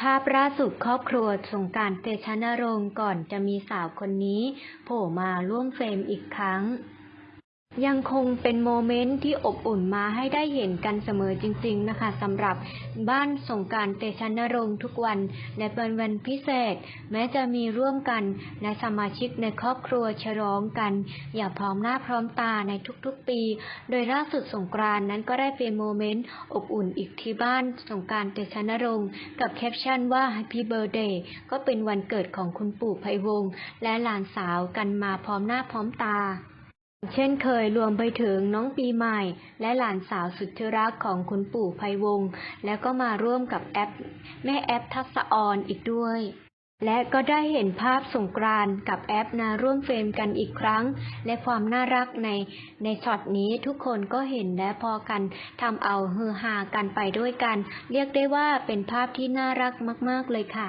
ภาพล่าสุดครอบครัวสงการเตชะนรงค์ก่อนจะมีสาวคนนี้ โผล่มาร่วมเฟรมอีกครั้ง ยังคงเป็นโมเมนต์ที่อบอุ่นมาให้ได้เห็นกันเสมอจริง ๆ นะคะสำหรับบ้านสงการเตชะนรงทุกวัน และเป็นวันพิเศษ แม้จะมีร่วมกันในสมาชิกในครอบครัวฉลองกัน อย่าพร้อมหน้าพร้อมตาในทุกๆปี โดยล่าสุดสงกรานนั้นก็ได้เป็นโมเมนต์อบอุ่นอีกที่บ้านสงการเตชะนรงกับแคปชั่นว่า Happy Birthday ก็เป็นวันเกิดของคุณปู่ไพวงและหลานสาวกันมาพร้อมหน้าพร้อมตา เช่นเคยรวมไปถึงน้องปีใหม่ และหลานสาวสุดที่รักของคุณปู่ไพวง แล้วก็มาร่วมกับแอป แม่แอปทักษะออนอีกด้วย และก็ได้เห็นภาพสงกรานกับแอปนาร่วมเฟรมกันอีกครั้ง และความน่ารักในในช็อตนี้ทุกคนก็เห็นและพอกันทำเอาฮือฮากันไปด้วยกัน เรียกได้ว่าเป็นภาพที่น่ารักมาก ๆเลยค่ะ